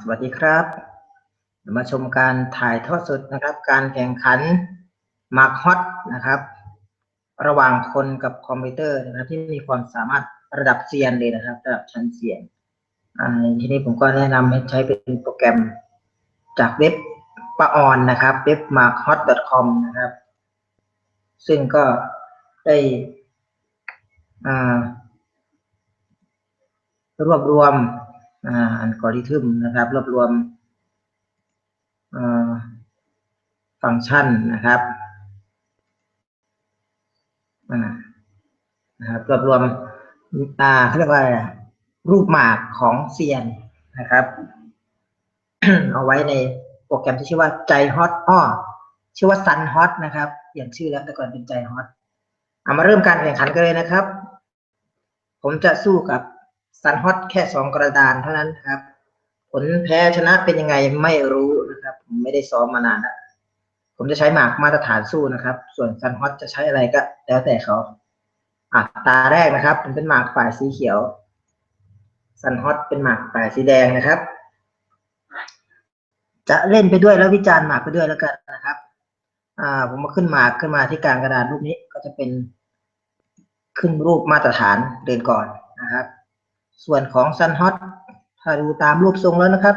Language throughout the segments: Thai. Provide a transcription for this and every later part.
สวัสดีครับ มาชมการถ่ายทอดสดนะครับ การแข่งขันมาร์คฮอตนะครับ ระหว่างคนกับคอมพิวเตอร์นะครับที่มีความสามารถระดับเซียนเลยนะครับ ระดับชั้นเซียนทีนี้ผมก็แนะนำให้ใช้เป็นโปรแกรมจากเว็บปะออนนะครับเว็บ markhot.com นะครับ ซึ่งก็ได้อ่า รวบรวมอัลกอริทึมนะครับ รวบรวมฟังก์ชันนะครับนะครับรวบรวมอ่าเขาเรียกว่ารูปหมากของเซียนนะครับ เอาไว้ในโปรแกรมที่ชื่อว่าใจฮอตอ้อชื่อว่าซันฮอตนะครับเปลี่ยนชื่อแล้วแต่ก่อนเป็นใจฮอตเอามาเริ่มการแข่งขันกันเลยนะครับ ผมจะสู้กับ ซันฮอตแค่สองกระดานเท่านั้นครับ ผลแพ้ชนะเป็นยังไงไม่รู้นะครับผมไม่ได้ซ้อมมานานแล้วผมจะใช้หมากมาตรฐานสู้นะครับ ส่วนซันฮอตจะใช้อะไรก็ แล้วแต่เขาอะตาแรกนะครับผมเป็นหมากฝ่ายสีเขียวซันฮอตเป็นหมากฝ่ายสีแดงนะครับ จะเล่นไปด้วยแล้ววิจารณ์หมากไปด้วยแล้วกันนะครับ อ่า ผมมาขึ้นหมากขึ้นมาที่กลางกระดานรูปนี้ก็จะเป็นขึ้นรูปมาตรฐานเดินก่อนนะครับ ส่วนของซันฮอตถ้าดูตามรูปทรงแล้วนะครับ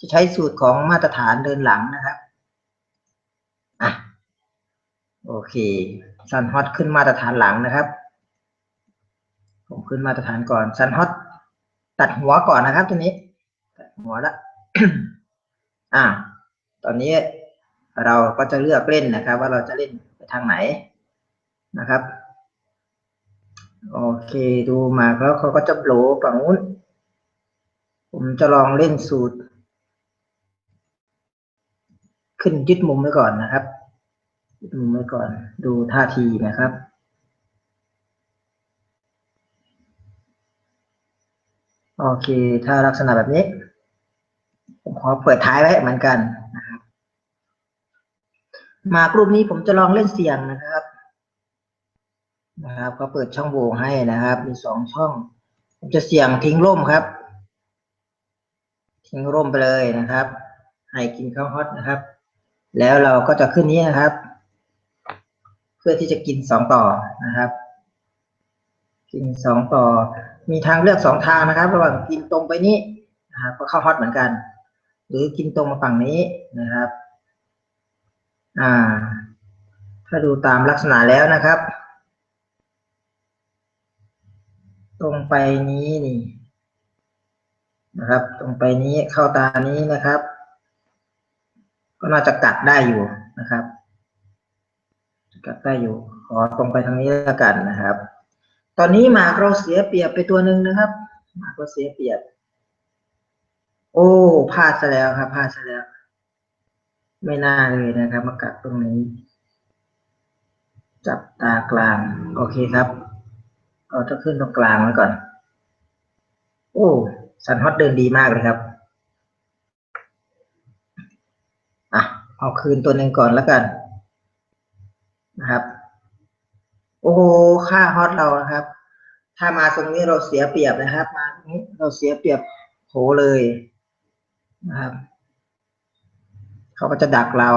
จะใช้สูตรของมาตรฐานเดินหลังนะครับอะโอเคซันฮอตขึ้นมาตรฐานหลังนะครับ ผมขึ้นมาตรฐานก่อนซันฮอตตัดหัวก่อนนะครับตัวนี้ ตัดหัวละอ่า ตอนนี้เราก็จะเลือกเล่นนะครับ ว่าเราจะเล่นไปทางไหนนะครับ โอเคดูมาแล้วเขาก็จะโบลฝั่งนู้น ผมจะลองเล่นสูตร ขึ้นยึดมุมไว้ก่อนนะครับยึดมุมไว้ก่อน ดูท่าทีนะครับโอเค ถ้าลักษณะแบบนี้ ผมขอเปิดท้ายไว้เหมือนกันนะครับ มากรูปนี้ผมจะลองเล่นเสียงนะครับ นะครับก็เปิดช่องโหว่ให้นะครับ มีสองช่อง ผมจะเสี่ยงทิ้งร่มครับ ทิ้งร่มไปเลยนะครับ ให้กินข้าวฮอตนะครับ แล้วเราก็จะขึ้นนี้นะครับ เพื่อที่จะกินสองต่อนะครับ กินสองต่อ มีทางเลือกสองทางนะครับ ระหว่างกินตรงไปนี้นะครับก็ข้าวฮอตเหมือนกัน หรือกินตรงมาฝั่งนี้นะครับ อ่า ถ้าดูตามลักษณะแล้วนะครับ ตรงไปนี้นี่นะครับ ตรงไปนี้เข้าตานี้นะครับ ก็น่าจะกัดได้อยู่นะครับ กัดได้อยู่ขอตรงไปทางนี้แล้วกันนะครับ ตอนนี้หมากเราเสียเปรียบไปตัวหนึ่งนะครับ หมากเราเสียเปรียบ โอ้พลาดซะแล้วครับพลาดซะแล้ว ไม่น่าเลยนะครับ มากัดตรงนี้ จับตากลาง โอเคครับ เอาถ้าขึ้นตรงกลางไว้ก่อน โอ้ซันฮอตเดินดีมากเลยครับอะเอาคืนตัวหนึ่งก่อนแล้วกัน นะครับ โอ้โหค่าฮอตเรานะครับ ถ้ามาตรงนี้เราเสียเปรียบนะครับ มาตรงนี้เราเสียเปรียบโหเลยนะครับเขาก็จะดักเรา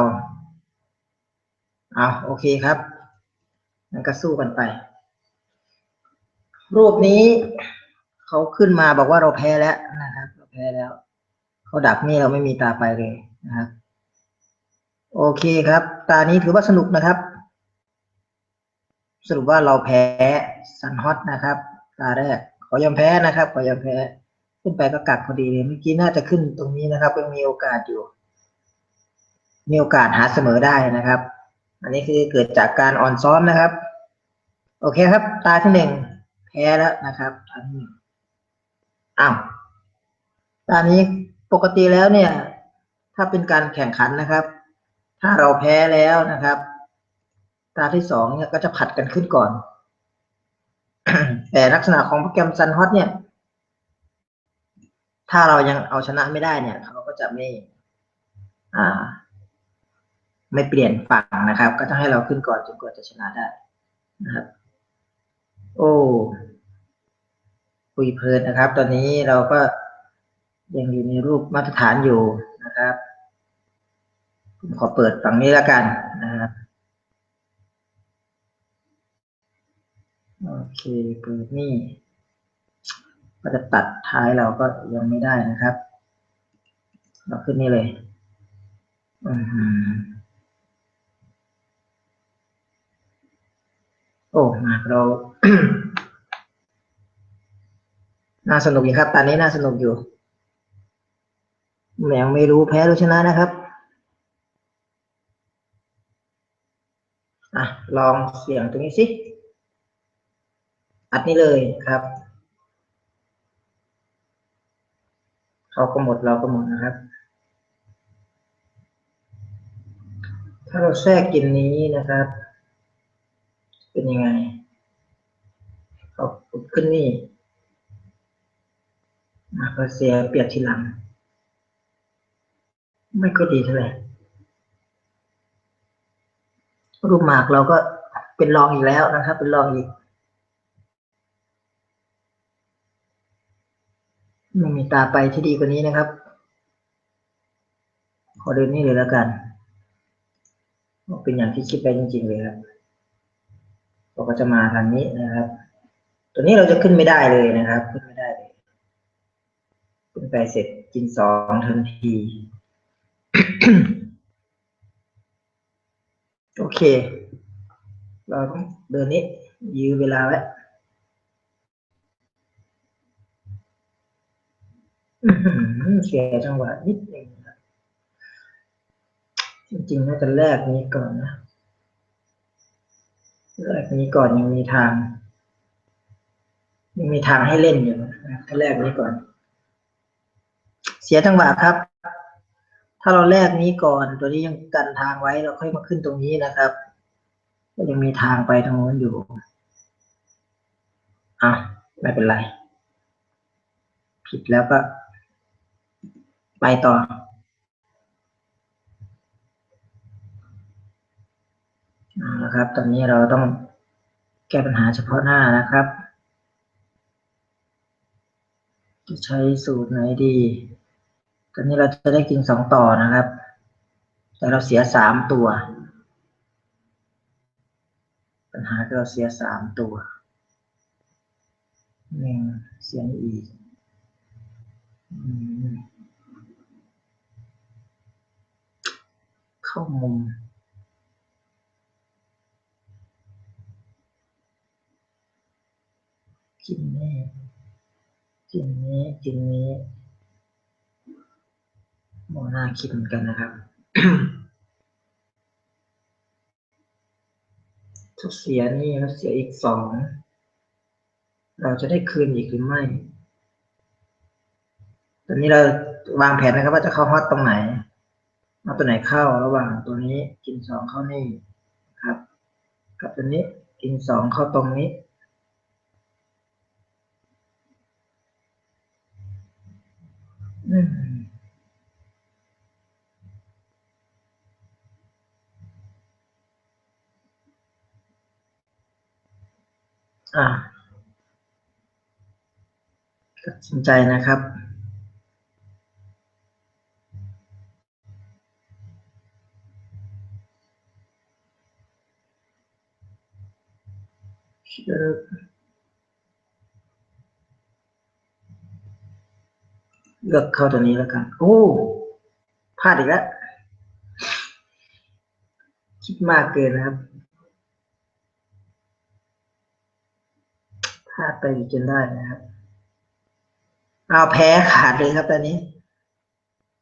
เอาโอเคครับงั้นก็สู้กันไป รูปนี้เขาขึ้นมาบอกว่าเราแพ้แล้วนะครับเราแพ้แล้วเขาดักนี่เราไม่มีตาไปเลยนะครับโอเคครับ ตานี้ถือว่าสนุกนะครับ สรุปว่าเราแพ้ซันฮอตนะครับ ตาแรกขอยอมแพ้นะครับขอยอมแพ้ ขึ้นไปก็กัดพอดีเลยเมื่อกี้น่าจะขึ้นตรงนี้นะครับยังมีโอกาสอยู่ มีโอกาสหาเสมอได้นะครับ อันนี้คือเกิดจากการอ่อนซ้อมนะครับ โอเคครับ ตาที่หนึ่ง พ้แล้วนะครับตาที่หนึ่งอ้าวตานี้ปกติแล้วเนี่ย ถ้าเป็นการแข่งขันนะครับ ถ้าเราแพ้แล้วนะครับ ตาที่สองเนี่ยก็จะผัดกันขึ้นก่อน แต่ลักษณะของโปรแกรมซันฮอตเนี่ย ถ้าเรายังเอาชนะไม่ได้เนี่ยเขาก็จะไม่ อ่า ไม่เปลี่ยนฝั่งนะครับ ก็ต้องให้เราขึ้นก่อนจนกว่าจะชนะได้นะครับ โอ้ คุยเพลินนะครับ ตอนนี้เราก็ยังอยู่ในรูปมาตรฐานอยู่นะครับผมขอเปิดฝั่งนี้แล้วกันนะครับโอเคเปิดนี่ ก็จะตัดท้ายเราก็ยังไม่ได้นะครับ เราขึ้นนี่เลยอืโอ้มาเรา น่าสนุกอยู่ครับ ตอนนี้น่าสนุกอยู่ยังไม่รู้แพ้หรือชนะนะครับอะลองเสียงตรงนี้สิ อัดนี่เลยครับ เขาก็หมดเราก็หมดนะครับ ถ้าเราแทรกกินนี้นะครับ เป็นยังไงเขาขึ้นนี่ มาก็เสียเปรียบทีหลัง ไม่ก็ดีเท่าไหร่รูปหมากเราก็เป็นรองอีกแล้วนะครับ เป็นรองอีก ไม่มีตาไปที่ดีกว่านี้นะครับ ขอเดินนี่เลยแล้วกันเป็นอย่างที่คิดไปจริงๆเลยครับเราก็จะมาทางนี้นะครับ ตัวนี้เราจะขึ้นไม่ได้เลยนะครับ ขึ้นไม่ได้เลย นไปเสร็จกินสองทันที โอเค เราต้องเดินนี้ ยื้อเวลาไว้อื้อหือเสียจังหวะนิดนึงจริงๆน่าจะแลกนี้ก่อนนะแลกนี้ก่อนยังมีทาง ยังมีทางให้เล่นอยู่นะถ้าแลกนี้ก่อน เสียจังหวะครับ ถ้าเราแลกนี้ก่อน ตัวนี้ยังกันทางไว้เราค่อยมาขึ้นตรงนี้นะครับ ก็ยังมีทางไปทางโน้นอยู่อะไม่เป็นไร ผิดแล้วก็ ไปต่อเอาละครับ ตอนนี้เราต้องแก้ปัญหาเฉพาะหน้านะครับ จะใช้สูตรไหนดี ตอนนี้เราจะได้กินสองต่อนะครับ แต่เราเสียสามตัว ปัญหาคือเราเสียสามตัวหนึ่งเสียงอีกเข้ามุมกินนี้กินนี้กินนี้ โมน่าคิดเหมือนกันนะครับ ถ้าเสียนี่แล้วเสียอีกสอง เราจะได้คืนอีกหรือไม่ ตอนนี้เราวางแผนนะครับว่าจะเข้าฮอตตรงไหนเอาตัวไหนเข้าระหว่างตัวนี้กินสองเข้านี่ครับ กับตัวนี้กินสองเข้าตรงนี้ อืม อ่าตัดสินใจนะครับเอ่อเลือกเข้าตัวนี้แล้วกัน โอ้พลาดอีกแล้ว คิดมากเกินนะครับาดไปจนได้นะครับเอาแพ้ขาดเลยครับตอนนี้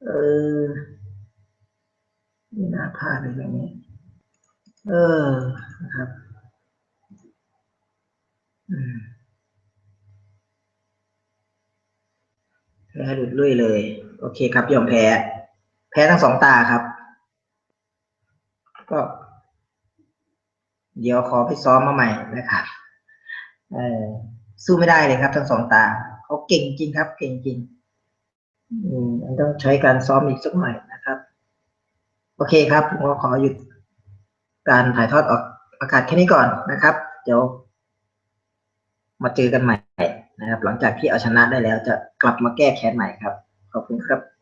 เออไม่น่าพลาดเลยแบบนี้ เออนะครับ อืมแพ้หลุดลุ่ยเลย โอเคครับยอมแพ้ แพ้ทั้งสองตาครับ ก็ เดี๋ยวขอไปซ้อมมาใหม่นะครับ เออสู้ไม่ได้เลยครับ ทั้งสองตาเขาเก่งจริงครับ เก่งจริง อืมมันต้องใช้การซ้อมอีกสักหน่อยนะครับ โอเคครับผมก็ขอหยุดการถ่ายทอดออกอากาศแค่นี้ก่อนนะครับ เดี๋ยว มาเจอกันใหม่นะครับ หลังจากที่เอาชนะได้แล้วจะกลับมาแก้แค้นใหม่ครับ ขอบคุณครับ